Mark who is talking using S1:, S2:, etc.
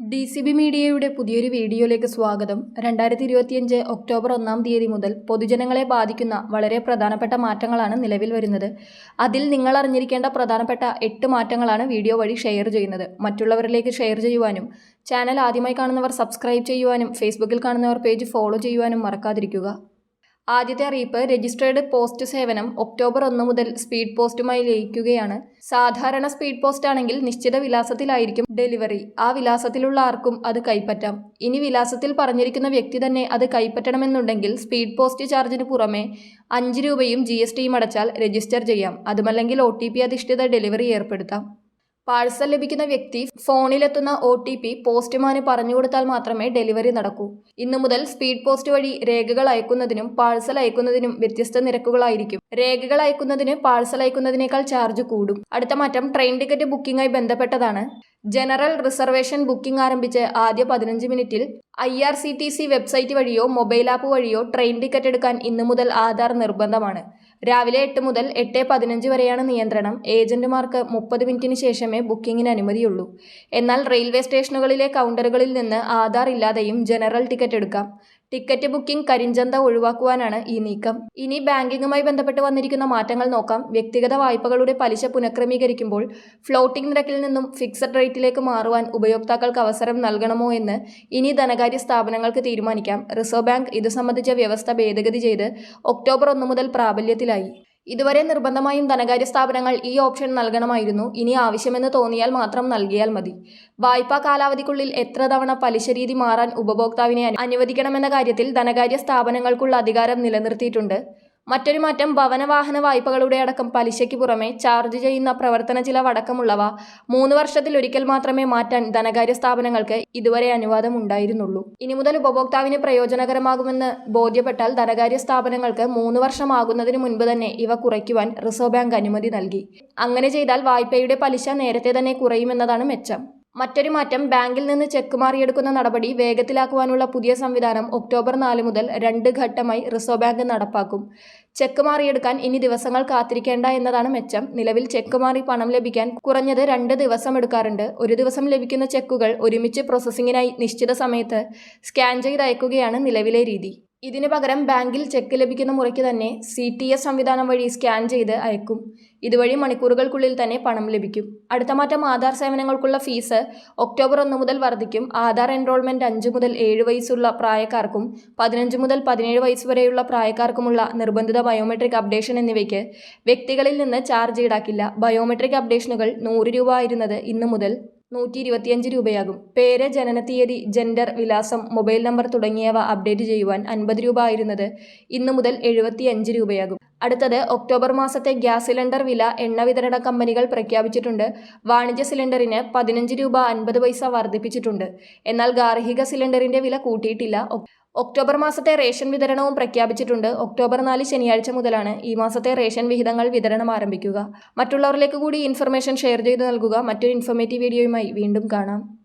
S1: D C B മീഡിയയുടെ പുതിയൊരു വീഡിയോയിലേക്ക് സ്വാഗതം. രണ്ടായിരത്തി ഇരുപത്തിയഞ്ച് ഒക്ടോബർ ഒന്നാം തീയതി മുതൽ പൊതുജനങ്ങളെ ബാധിക്കുന്ന വളരെ പ്രധാനപ്പെട്ട മാറ്റങ്ങളാണ് നിലവിൽ വരുന്നത്. അതിൽ നിങ്ങൾ അറിഞ്ഞിരിക്കേണ്ട പ്രധാനപ്പെട്ട എട്ട് മാറ്റങ്ങളാണ് വീഡിയോ വഴി ഷെയർ ചെയ്യുന്നത്. മറ്റുള്ളവരിലേക്ക് ഷെയർ ചെയ്യുവാനും ചാനൽ ആദ്യമായി കാണുന്നവർ സബ്സ്ക്രൈബ് ചെയ്യുവാനും ഫേസ്ബുക്കിൽ കാണുന്നവർ പേജ് ഫോളോ ചെയ്യുവാനും മറക്കാതിരിക്കുക. ആദ്യത്തെ അറിയിപ്പ് രജിസ്റ്റേർഡ് പോസ്റ്റ് സേവനം ഒക്ടോബർ ഒന്ന് മുതൽ സ്പീഡ് പോസ്റ്റുമായി ലയിക്കുകയാണ്. സാധാരണ സ്പീഡ് പോസ്റ്റ് ആണെങ്കിൽ നിശ്ചിത വിലാസത്തിലായിരിക്കും ഡെലിവറി. ആ വിലാസത്തിലുള്ള ആർക്കും അത് കൈപ്പറ്റാം. ഇനി വിലാസത്തിൽ പറഞ്ഞിരിക്കുന്ന വ്യക്തി തന്നെ അത് കൈപ്പറ്റണമെന്നുണ്ടെങ്കിൽ സ്പീഡ് പോസ്റ്റ് ചാർജിന് പുറമെ അഞ്ച് രൂപയും ജി എസ് ടിയും അടച്ചാൽ രജിസ്റ്റർ ചെയ്യാം. അതുമല്ലെങ്കിൽ ഒ ടി പി അധിഷ്ഠിത ഡെലിവറി ഏർപ്പെടുത്താം. പാഴ്സൽ ലഭിക്കുന്ന വ്യക്തി ഫോണിലെത്തുന്ന ഒ ടി പി പറഞ്ഞു കൊടുത്താൽ മാത്രമേ ഡെലിവറി നടക്കൂ. ഇന്നു മുതൽ സ്പീഡ് പോസ്റ്റ് വഴി രേഖകൾ അയക്കുന്നതിനും പാഴ്സൽ അയക്കുന്നതിനും വ്യത്യസ്ത നിരക്കുകളായിരിക്കും. രേഖകൾ അയക്കുന്നതിന് പാഴ്സൽ അയക്കുന്നതിനേക്കാൾ ചാർജ് കൂടും. അടുത്ത മാറ്റം ട്രെയിൻ ടിക്കറ്റ് ബുക്കിംഗായി ബന്ധപ്പെട്ടതാണ്. ജനറൽ റിസർവേഷൻ ബുക്കിംഗ് ആരംഭിച്ച് ആദ്യ പതിനഞ്ച് മിനിറ്റിൽ I R C T C website വഴിയോ മൊബൈൽ ആപ്പ് വഴിയോ ട്രെയിൻ ടിക്കറ്റ് എടുക്കാൻ ഇന്നു മുതൽ ആധാർ നിർബന്ധമാണ്. രാവിലെ എട്ട് മുതൽ എട്ട് പതിനഞ്ച് വരെയാണ് നിയന്ത്രണം. ഏജന്റുമാർക്ക് മുപ്പത് മിനിറ്റിന് ശേഷമേ ബുക്കിംഗിന് അനുമതിയുള്ളൂ. എന്നാൽ റെയിൽവേ സ്റ്റേഷനുകളിലെ കൗണ്ടറുകളിൽ നിന്ന് ആധാർ ഇല്ലാതെയും ജനറൽ ടിക്കറ്റ് എടുക്കാം. ടിക്കറ്റ് ബുക്കിംഗ് കരിഞ്ചന്ത ഒഴിവാക്കുവാനാണ് ഈ നീക്കം. ഇനി ബാങ്കിങ്ങുമായി ബന്ധപ്പെട്ട് വന്നിരിക്കുന്ന മാറ്റങ്ങൾ നോക്കാം. വ്യക്തിഗത വായ്പകളുടെ പലിശ പുനഃക്രമീകരിക്കുമ്പോൾ ഫ്ലോട്ടിംഗ് നിരക്കിൽ നിന്നും ഫിക്സഡ് റേറ്റിലേക്ക് മാറുവാൻ ഉപയോക്താക്കൾക്ക് അവസരം നൽകണമോ എന്ന് ഇനി ധനകാര്യ സ്ഥാപനങ്ങൾക്ക് തീരുമാനിക്കാം. റിസർവ് ബാങ്ക് ഇതു സംബന്ധിച്ച വ്യവസ്ഥ ഭേദഗതി ചെയ്ത് ഒക്ടോബർ ഒന്ന് മുതൽ പ്രാബല്യത്തിലായി. ഇതുവരെ നിർബന്ധമായും ധനകാര്യ സ്ഥാപനങ്ങൾ ഈ ഓപ്ഷൻ നൽകണമായിരുന്നു. ഇനി ആവശ്യമെന്ന് തോന്നിയാൽ മാത്രം നൽകിയാൽ മതി. വായ്പാ കാലാവധിക്കുള്ളിൽ എത്ര തവണ പലിശ രീതി മാറാൻ ഉപഭോക്താവിനെ അനു- അനുവദിക്കണമെന്ന കാര്യത്തിൽ ധനകാര്യ സ്ഥാപനങ്ങൾക്കുള്ള അധികാരം നിലനിർത്തിയിട്ടുണ്ട്. മറ്റൊരു മാറ്റം ഭവന വാഹന വായ്പകളുടെ അടക്കം പലിശയ്ക്ക് പുറമെ ചാർജ് ചെയ്യുന്ന പ്രവർത്തന ചിലവ് അടക്കമുള്ളവ മൂന്ന് വർഷത്തിൽ ഒരിക്കൽ മാത്രമേ മാറ്റാൻ ധനകാര്യ സ്ഥാപനങ്ങൾക്ക് ഇതുവരെ അനുവാദം ഉണ്ടായിരുന്നുള്ളൂ ഇനി മുതൽ ഉപഭോക്താവിന് പ്രയോജനകരമാകുമെന്ന് ബോധ്യപ്പെട്ടാൽ ധനകാര്യ സ്ഥാപനങ്ങൾക്ക് മൂന്ന് വർഷമാകുന്നതിന് മുൻപ് തന്നെ ഇവ കുറയ്ക്കുവാൻ റിസർവ് ബാങ്ക് അനുമതി നൽകി. അങ്ങനെ ചെയ്താൽ വായ്പയുടെ പലിശ നേരത്തെ തന്നെ കുറയുമെന്നതാണ് മെച്ചം. മറ്റൊരു മാറ്റം ബാങ്കിൽ നിന്ന് ചെക്ക് മാറിയെടുക്കുന്ന നടപടി വേഗത്തിലാക്കുവാനുള്ള പുതിയ സംവിധാനം ഒക്ടോബർ നാല് മുതൽ രണ്ട് ഘട്ടമായി റിസർവ് ബാങ്ക് നടപ്പാക്കും. ചെക്ക് മാറിയെടുക്കാൻ ഇനി ദിവസങ്ങൾ കാത്തിരിക്കേണ്ട എന്നതാണ് മെച്ചം. നിലവിൽ ചെക്ക് മാറി പണം ലഭിക്കാൻ കുറഞ്ഞത് രണ്ട് ദിവസം എടുക്കാറുണ്ട്. ഒരു ദിവസം ലഭിക്കുന്ന ചെക്കുകൾ ഒരുമിച്ച് പ്രോസസ്സിങ്ങിനായി നിശ്ചിത സമയത്ത് സ്കാൻ ചെയ്ത് അയക്കുകയാണ് നിലവിലെ രീതി. ഇതിനു പകരം ബാങ്കിൽ ചെക്ക് ലഭിക്കുന്ന മുറയ്ക്ക് തന്നെ സി ടി എസ് സംവിധാനം വഴി സ്കാൻ ചെയ്ത് അയക്കും. ഇതുവഴി മണിക്കൂറുകൾക്കുള്ളിൽ തന്നെ പണം ലഭിക്കും. അടുത്ത മാറ്റം ആധാർ സേവനങ്ങൾക്കുള്ള ഫീസ് ഒക്ടോബർ ഒന്ന് മുതൽ വർദ്ധിക്കും. ആധാർ എൻറോൾമെന്റ് അഞ്ച് മുതൽ ഏഴ് വയസ്സുള്ള പ്രായക്കാർക്കും പതിനഞ്ച് മുതൽ പതിനേഴ് വയസ്സ് വരെയുള്ള പ്രായക്കാർക്കുമുള്ള നിർബന്ധിത ബയോമെട്രിക് അപ്ഡേഷൻ എന്നിവയ്ക്ക് വ്യക്തികളിൽ നിന്ന് ചാർജ് ഈടാക്കില്ല. ബയോമെട്രിക് അപ്ഡേഷനുകൾ നൂറ് രൂപ ആയിരുന്നത് ഇന്നു മുതൽ നൂറ്റി ഇരുപത്തിയഞ്ച് രൂപയാകും. പേര് ജനനത്തീയതി ജെൻഡർ വിലാസം മൊബൈൽ നമ്പർ തുടങ്ങിയവ അപ്ഡേറ്റ് ചെയ്യുവാൻ അൻപത് രൂപ ആയിരുന്നത് ഇന്നു മുതൽ എഴുപത്തിയഞ്ച് രൂപയാകും. അടുത്തത് ഒക്ടോബർ മാസത്തെ ഗ്യാസ് സിലിണ്ടർ വില എണ്ണ വിതരണ കമ്പനികൾ പ്രഖ്യാപിച്ചിട്ടുണ്ട്. വാണിജ്യ സിലിണ്ടറിന് പതിനഞ്ച് രൂപ അൻപത് പൈസ വർദ്ധിപ്പിച്ചിട്ടുണ്ട്. എന്നാൽ ഗാർഹിക സിലിണ്ടറിന്റെ വില കൂട്ടിയിട്ടില്ല. ഒക്ടോബർ മാസത്തെ റേഷൻ വിതരണവും പ്രഖ്യാപിച്ചിട്ടുണ്ട്. ഒക്ടോബർ നാല് ശനിയാഴ്ച മുതലാണ് ഈ മാസത്തെ റേഷൻ വിഹിതങ്ങൾ വിതരണം ആരംഭിക്കുക. മറ്റുള്ളവരിലേക്ക് കൂടി ഇൻഫർമേഷൻ ഷെയർ ചെയ്ത് നൽകുക. മറ്റൊരു ഇൻഫർമേറ്റീവ് വീഡിയോയുമായി വീണ്ടും കാണാം.